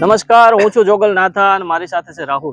નમસ્કાર, હું છું જોગલ નાથા અને મારી સાથે છે રાહુલ.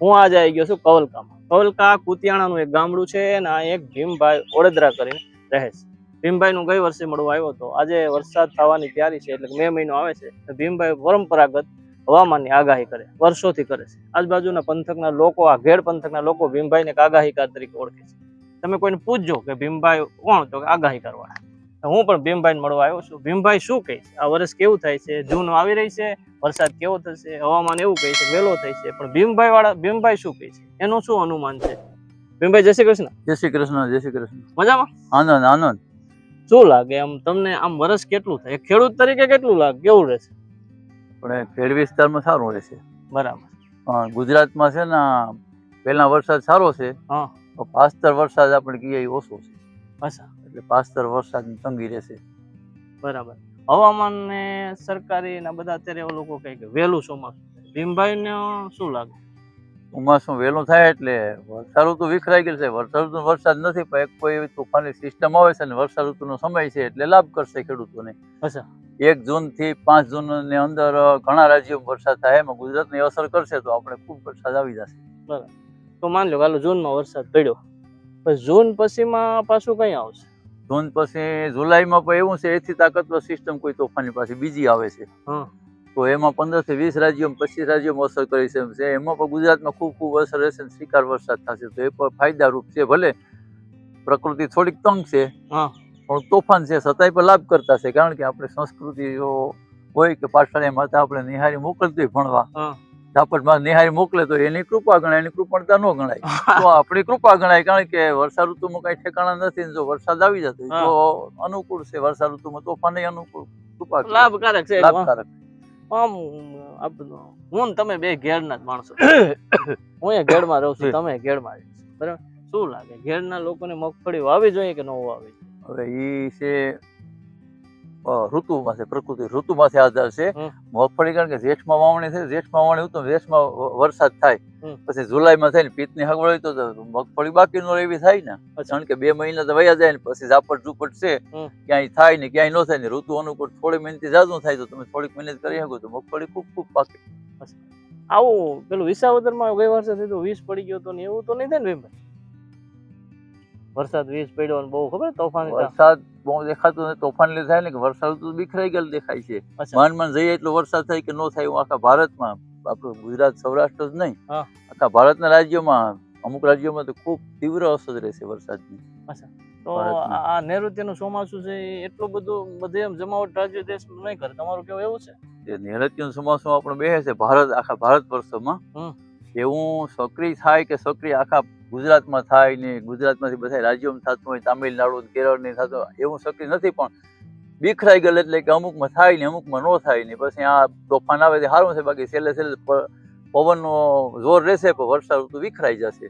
હું આજે આવી ગયો છું કવલકામાં. કવલકા કુતિયાણાનું એક ગામડું છે અને આ એક ભીમભાઈ ઓડેદરા કરીને રહે છે. ભીમભાઈનું ગઈ વર્ષે મળવા આવ્યો હતો. આજે વરસાદ થવાની તૈયારી છે એટલે મે મહિનો આવે છે. ભીમભાઈ પરંપરાગત હવામાનની આગાહી કરે, વર્ષોથી કરે છે. આજુબાજુના પંથકના લોકો, આ ઘેડ પંથકના લોકો ભીમભાઈને એક આગાહીકાર તરીકે ઓળખે છે. તમે કોઈને પૂછજો કે ભીમભાઈ કોણ, તો આગાહી કરવા હું પણ ભીમભાઈને મળવા આવ્યો છું. ભીમભાઈ શું કહે છે? આ વર્ષ કેવું થાય છે? જૂન આવી રહી છે વરસાદ કેવો થશે? હવામાન એવું કહે છે વહેલો થાય છે. પણ ભીમભાઈ વાળા ભીમભાઈ શું કહે છે? એનું શું અનુમાન છે? ભીમભાઈ જય શ્રી કૃષ્ણ. જય શ્રી કૃષ્ણ જય શ્રી કૃષ્ણ. મજામાં? આનંદ આનંદ. શું લાગે આમ તમને આમ વર્ષ કેટલું થાય? ખેડૂત તરીકે કેટલું લાગે? કેવું રહેશે? પણ ખેડ વિસ્તારમાં સારું રહેશે. બરાબર. પણ ગુજરાતમાં છે ને પહેલા વરસાદ સારો છે. હા. પાસ્તર વરસાદ આપણે કહીએ ઓછો છે. અચ્છા એટલે પાસ્તર વરસાદની તંગી રહેશે. બરાબર. હવામાન ને સરકારી ના બધા અત્યારે એવા લોકો કહે કે વહેલું ચોમાસું. ભીમભાઈ ને શું લાગે? ચોમાસું વહેલું થાય એટલે વર્ષા ઋતુ વિખરાઈ ગયેલ છે. વર્ષા ઋતુ વરસાદ નથી પણ એક કોઈ તોફાની સિસ્ટમ આવે છે ને વર્ષા ઋતુનો સમય છે એટલે લાભ કરશે ખેડૂતોને. અચ્છા. એક જૂનથી પાંચ જૂનની અંદર ઘણા રાજ્યોમાં વરસાદ થાય એમાં ગુજરાતની અસર કરશે તો આપણે ખૂબ વરસાદ આવી જશે. બરાબર. તો માન લો કાલો જૂનમાં વરસાદ પડ્યો. પછી જૂન પછીમાં પાછું કઈ આવશે? જૂન પછી જુલાઈમાં પણ એવું છે એથી તાકતવર સિસ્ટમ કોઈ તોફાની પાસે બીજી આવે છે. તો એમાં પંદરથી વીસ રાજ્યોમાં પચીસ રાજ્યોમાં અસર કરી છે એમાં પણ ગુજરાતમાં ખૂબ ખૂબ અસર રહેશે અને શિકાર વરસાદ થશે તો એ પણ ફાયદારૂપ છે. ભલે પ્રકૃતિ થોડીક તંગ છે પણ તોફાન છે છતાંય પણ લાભ કરતા છે. કારણ કે આપણે સંસ્કૃતિ હોય કે પાઠશાળા માતા આપણે નિહારી મોકલતી ભણવા. ઝાપટમાં નિહારી મોકલે તો એની કૃપા ગણાય એની કૃપણતા ન ગણાય. તો આપણી કૃપા ગણાય કારણ કે વર્ષા ઋતુમાં કઈ ઠેકાણા નથી જો વરસાદ આવી જતો તો અનુકૂળ છે વર્ષા ઋતુમાં તોફાન અનુકૂળ કૃપા લાભકારક છે લાભકારક. આમ હું તમે બે ઘેરના જ માણસો. હું એ ઘેડમાં રહું છું તમે ઘેડમાં રહો બરાબર? શું લાગે? ઘેડના લોકોને મગફળી વાવી જોઈએ કે ન વાવી? હવે એ છે ઋતુમાં છે પ્રકૃતિ ઋતુમાંથી આધાર છે. મગફળી કારણ કે જેઠમાં વાવણી થાય જેઠમાં વાવણી ઉત્તમ જેઠમાં વરસાદ થાય. પછી પછી જુલાઈમાં થાય ને પિત્તની હગવડ હોય તો તો મગફળી બાકી નો એવી થાય ને. કારણ કે બે મહિના તો વયા જાય ને પછી ઝાપટ ઝુપટ છે. ક્યાંય થાય ને ક્યાંય ન થાય ને ઋતુ અનુકૂળ થોડી મહેનત જાજુ થાય તો તમે થોડીક મહેનત કરી શકો તો મગફળી ખૂબ ખૂબ પાકે. આવું પેલું વિસાવદરમાં ગઈ વર્ષે થયું વીસ પડી ગયો તો ને એવું તો નહીં થાય ને ભીમભાઈ? વરસાદ વીસ પડ્યો અને બહુ ખબર તોફાન વરસાદ બહુ દેખાતો નથી તોફાન લે થાય ને કે વરસાદ તો બીખરાઈ ગયેલ દેખાય છે. માન માન જઈએ એટલો વરસાદ થાય કે ન થાય એવું આખા ભારતમાં આપણું ગુજરાત સૌરાષ્ટ્ર જ નહીં આખા ભારતના રાજ્યોમાં અમુક રાજ્યોમાં તો ખૂબ તીવ્ર અસર રહેશે વરસાદની. તો. આ નૈઋત્યનું ચોમાસું છે એટલું બધું બધે એમ જમાવટ રાજ્ય દેશ નહીં કરે. તમારું કેવું એવું છે? એ નૈઋત્યનું ચોમાસું આપણે બે છે ભારત આખા ભારત વર્ષમાં એવું સક્રિય થાય કે સક્રિય આખા ગુજરાતમાં થાય ને ગુજરાતમાંથી બધા રાજ્યોમાં થતું હોય તામિલનાડુ કેરળને થતું હોય, એવું શક્ય નથી પણ બિખરાઈ ગયેલ એટલે કે અમુકમાં થાય ને અમુકમાં ન થાય ને પછી આ તોફાન આવે તે સારું છે બાકી છેલ્લે છેલ્લે પવનનો જોર રહેશે પણ વર્ષા ઋતુ વિખરાઈ જશે.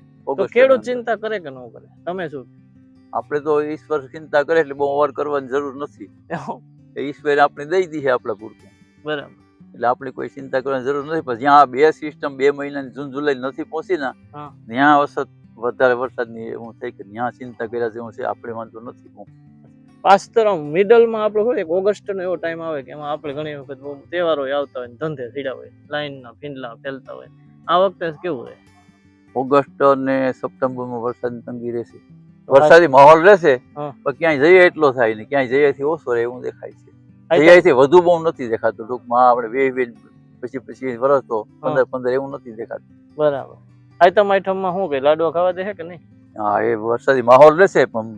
ખેડૂત ચિંતા કરે કે ન કરે? તમે શું? આપણે તો ઈશ્વર ચિંતા કરે એટલે બહુ ઓવર કરવાની જરૂર નથી. એ ઈશ્વરે આપણે દઈ દીધી આપણા પૂરતું. બરાબર. એટલે આપણે કોઈ ચિંતા કરવાની જરૂર નથી. પણ જ્યાં બે સિસ્ટમ બે મહિનાની જૂન જુલાઈ નથી પહોંચી ને ત્યાં અસર વધારે વરસાદની એવું થઈ કે ન્યા ચિંતા કર્યા જેવું છે આપણે વાંધો નથી હું પાસ્તર મિડલમાં આપણે હોય એક ઓગસ્ટનો એવો ટાઈમ આવે કે એમાં આપણે ઘણી વખત બહુ તહેવારો આવતા હોય ધંધે સીડા હોય લાઈનના ફીંડલા ફેલતા હોય. આ વખતે કેવું રહે ઓગસ્ટ અને સપ્ટેમ્બરમાં વરસાદની તંગી રહેશે. વરસાદી માહોલ રહેશે પણ ક્યાંય જઈએ એટલો થાય ને ક્યાંય જઈએથી ઓછો રહે એવું દેખાય છે. જઈએ થી વધુ બહુ નથી દેખાતું. ટૂંકમાં આપણે વે વે પછી પછી વરસતો પંદર પંદર એવું નથી દેખાતું. બરાબર. આઈટમ આઈટમમાં શું કે લાડવા ખાવા દે છે કે નહીં? હા એ વરસાદી માહોલ રહેશે પણ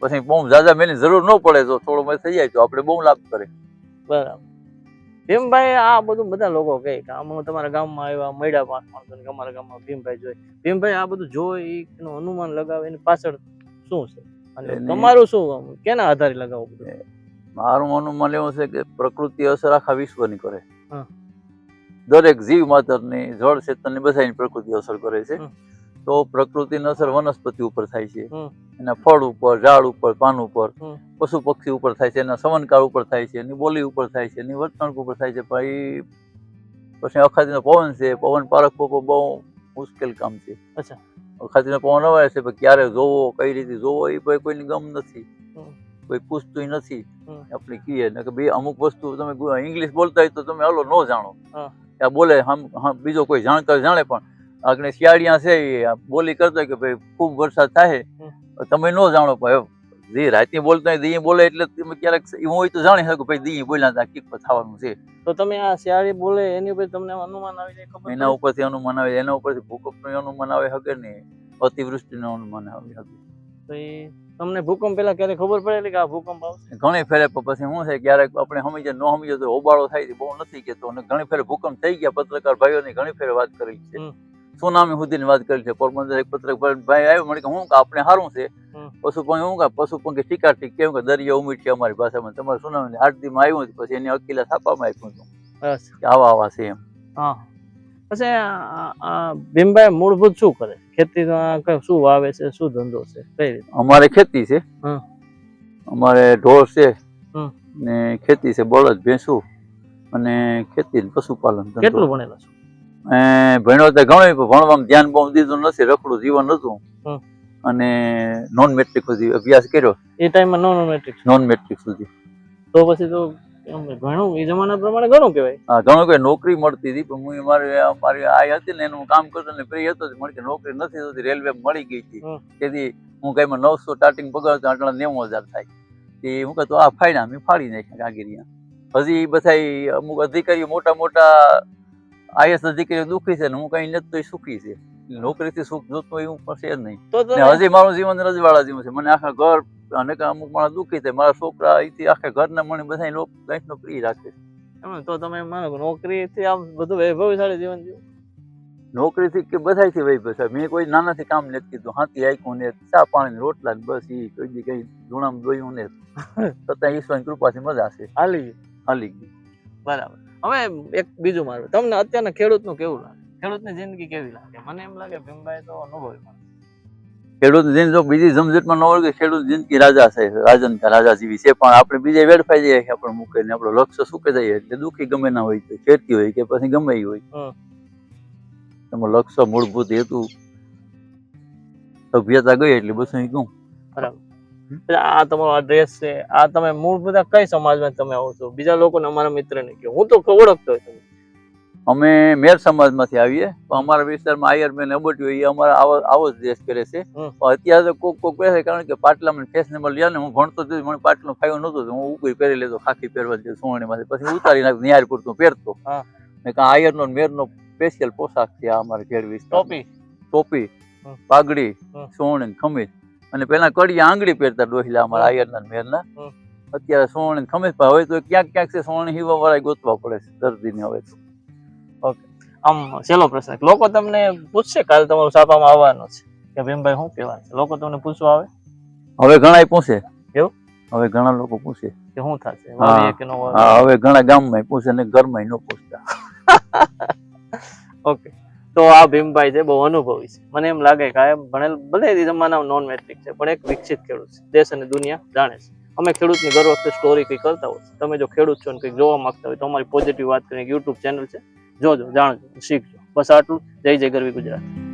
પછી બહુ ઝાઝા મેની જરૂર ન પડે તો થોડો મેં થઈ જાય તો આપણે બહુ લાભ કરે. બરાબર. ભીમભાઈ આ બધું બધા લોકો કહે કે આમ હું તમારા ગામમાં આવ્યા મળ્યા પાંચ માણસો અમારા ગામમાં ભીમભાઈ જોઈ. ભીમભાઈ આ બધું જોઈ એનું અનુમાન લગાવે એની પાછળ શું છે? અને તમારું શું કેના આધારે લગાવવું મારું અનુમાન એવું છે કે પ્રકૃતિ અસર આખા વિશ્વની કરે. હા. દરેક જીવ માતરની જળ ચેતનની બધાની પ્રકૃતિ અસર કરે છે. તો પ્રકૃતિની અસર વનસ્પતિ ઉપર થાય છે. એના ફળ ઉપર ઝાડ ઉપર પાન ઉપર પશુ પક્ષી ઉપર થાય છે એના સંવનકાળ ઉપર થાય છે એની બોલી ઉપર થાય છે એની વર્તણૂક ઉપર થાય છે. પણ પછી અખાતીનો પવન છે પવન પારખવો બહુ મુશ્કેલ કામ છે. અચ્છા. અખાતીનો પવન આવે છે ક્યારે જોવો કઈ રીતે જોવો એ ભાઈ કોઈની ગમ નથી. કોઈ પૂછતું નથી. આપણે કહીએ ને કે બે અમુક વસ્તુ તમે ઇંગ્લિશ બોલતા હોય તો તમે હાલો ન જાણો. આ બોલે હમ બીજો કોઈ જાણતો જાણે પણ. આગળ શિયાળિયા છે એ બોલી કરતો કે ભાઈ ખૂબ વરસાદ થાય. તમે ન જાણો પણ જે રાતની બોલતો હોય દી બોલે એટલે તમે ક્યારેક એવું હોય તો જાણી શકો ભાઈ દી બોલ્યા હતા કીક થવાનું છે. તો તમે આ શિયાળી બોલે એની ઉપર તમને અનુમાન આવી જાય ખબર એના ઉપરથી અનુમાન આવે એના ઉપરથી ભૂકંપનું અનુમાન આવે શકે ને અતિવૃષ્ટિનું અનુમાન આવે શકે તો તમને ભૂકંપ પેલા ક્યારે ખબર પડેલી કે આ ભૂકંપ આવશે? ઘણી ફેરે પછી શું છે ક્યારેક આપણે સમજીએ ન સમજીએ તો હોબાળો થાય બહુ નથી કેતો અને ઘણી ફેરે ભૂકંપ થઈ ગયા પત્રકાર ભાઈઓની ઘણી ફેરે વાત કરી છે. સુનામી સુધીની વાત કરી છે. પોરબંદર એક પત્રક ભાઈ આવ્યો મને કે હું કે આપણે સારું છે. પશુ પંખી હું કે પશુ પંખી ટીકા ટીક કેમ કે દરિયો ઉમી છે અમારી ભાષામાં તમારે સુનામી આઠ દીમાં આવ્યું પછી એની અકીલા છાપામાં આપ્યું હતું. આવા આવા છે એમ. હા. પછી ભીમભાઈ મૂળભૂત શું કરે? ખેતી શું વાવે છે શું ધંધો છે કઈ રીતે? અમારે ખેતી છે. અમારે ઢોર છે ને ખેતી છે બળદ ભેંસું અને ખેતી પશુપાલન કેટલું ભણેલા છો? એ ભણ્યો તો ઘણો ભણવામાં ધ્યાન બહુ દીધું નથી રખડું જીવન હતું. અને નોન મેટ્રિક સુધી અભ્યાસ કર્યો. એ ટાઈમમાં નોન મેટ્રિક નોન મેટ્રિક સુધી. તો પછી તો ઘણું એ જમાના પ્રમાણે ઘણું કહેવાય. હા ઘણો કોઈ નોકરી મળતી હતી પણ હું મારી મારી આઈ હતી ને એનું કામ કરતો ને ફ્રી હતો જ કે નોકરી નથી થતી રેલવે મળી ગઈ હતી. તેથી હું કઈ નવસો સ્ટાર્ટિંગ પગાર તો આટલા નેવું હજાર થાય. તે હું કહેતો આ ફાયદા મેં ફાડી નાખ્યા કાગીરિયા હજી બધા અમુક અધિકારીઓ મોટા મોટા આઈએસ અધિકારીઓ દુઃખી છે ને હું કઈ નથી તો સુખી છે. નોકરીથી સુખ જોતું એવું પણ છે જ નહીં. ને હજી મારું જીવન રજવાડા જેવું છે. મને આખા ઘર અને અમુક માણસ દુઃખી થાય. મારા છોકરા અહીંથી આખા ઘરના મને બધા લાઈફ પ્રિય રાખે છે. એમ તો તમે માનો નોકરીથી આમ બધું વૈભવશાળી જીવન જીવો. નોકરીથી કે બધાથી વૈભવ બસ મેં કોઈ નાનાથી કામ નથી કીધું. હાથી આયકું ને ચા પાણી રોટલા ને બસ એ કોઈ બી કઈ ધૂણામ દોયું ને. છતાં ઈશ્વરની કૃપાથી મજા છે હાલી. હાલી બરાબર. હવે એક બીજું મારું. તમને અત્યારના ખેડૂતનું કેવું લાગે? ખેડૂતની જિંદગી કેવી લાગે? મને એમ લાગે ભીમભાઈ તો અનુભવી માણસ. ખેડૂત જિંદગી જો બીજી ઝમઝટમાં ન હોય ખેડૂત જિંદગી રાજા છે રાજન કા રાજા જેવી છે પણ આપણે બીજે વેડફાઈ જઈએ કે આપણે મૂકીને આપણો લક્ષ્ય સુકે જઈએ એટલે દુઃખી ગમે ના હોય તો ખેતી હોય કે પછી ગમે હોય. એમાં લક્ષ્ય મૂળભૂત હેતુ સભ્યતા ગઈ એટલે બસ અહીં કહું. બરાબર. આ તમારો આ ડ્રેસ છે આ તમે મૂળભૂત આ કઈ સમાજમાં તમે આવો છો? બીજા લોકોને અમારા મિત્રને કહો. હું તો ઓળખતો હોય તમને. અમે મેર સમાજમાંથી આવીએ. પણ અમારા વિસ્તારમાં આયરમેન અબટ્યો એ અમારા આવો આવો જ દેશ કરે છે. અત્યારે તો કોક કોક પહેરે કારણ કે પાટલામાં ફેશનેબલ લ્યા ને હું ભણતો જ મને પાટલો ફાયો નહોતો હું ઉપરી પહેરી લેતો ખાખી પહેરવા જતો સુવર્ણીમાંથી. પછી ઉતારી નાખ નિહાર પૂરતું પહેરતો. ને કાં આયરનો ને મેરનો સ્પેશિયલ પોશાક છે આ અમારા ઘેર વિસ્તાર ટોપી? ટોપી. પાઘડી સુવર્ણ ખમીજ. અને પેલા કડિયા આંગળી પહેરતા ડોહિલા અમારા આયરના મેરના. અત્યારે સોવણી ને ખમીસ હવે તો ક્યાંક ક્યાંક છે સોવણી હીવા વાળા ગોતવા પડે છે દર્દીને હવે તો. આમ છેલ્લો પ્રશ્ન લોકો તમને પૂછશે કાલે તમારું છાપામાં આવવાનું છે. કે ભીમભાઈ શું કહેવાનું છે? લોકો તમને પૂછવા આવે? હવે ઘણા પૂછે. એવું? હવે ઘણા લોકો પૂછે. કે શું થશે? હવે ઘણા ગામમાં પૂછે ને ઘરમાં ન પૂછતા. ઓકે તો આ ભીમભાઈ છે બહુ અનુભવી છે. મને એમ લાગે કે આ ભણેલ ભલે જમાના નોન મેટ્રિક છે પણ એક વિકસિત ખેડૂત છે. દેશ અને દુનિયા જાણે છે. અમે ખેડૂતની દર વખતે સ્ટોરી કંઈક કરતા હોય તમે જો ખેડૂત છો ને કંઈક જોવા માંગતા હોય તો અમારી પોઝિટિવ વાત કરીને યુટ્યુબ ચેનલ છે. જોજો જાણજો શીખજો. બસ આટલું. જય જય ગરવી ગુજરાત.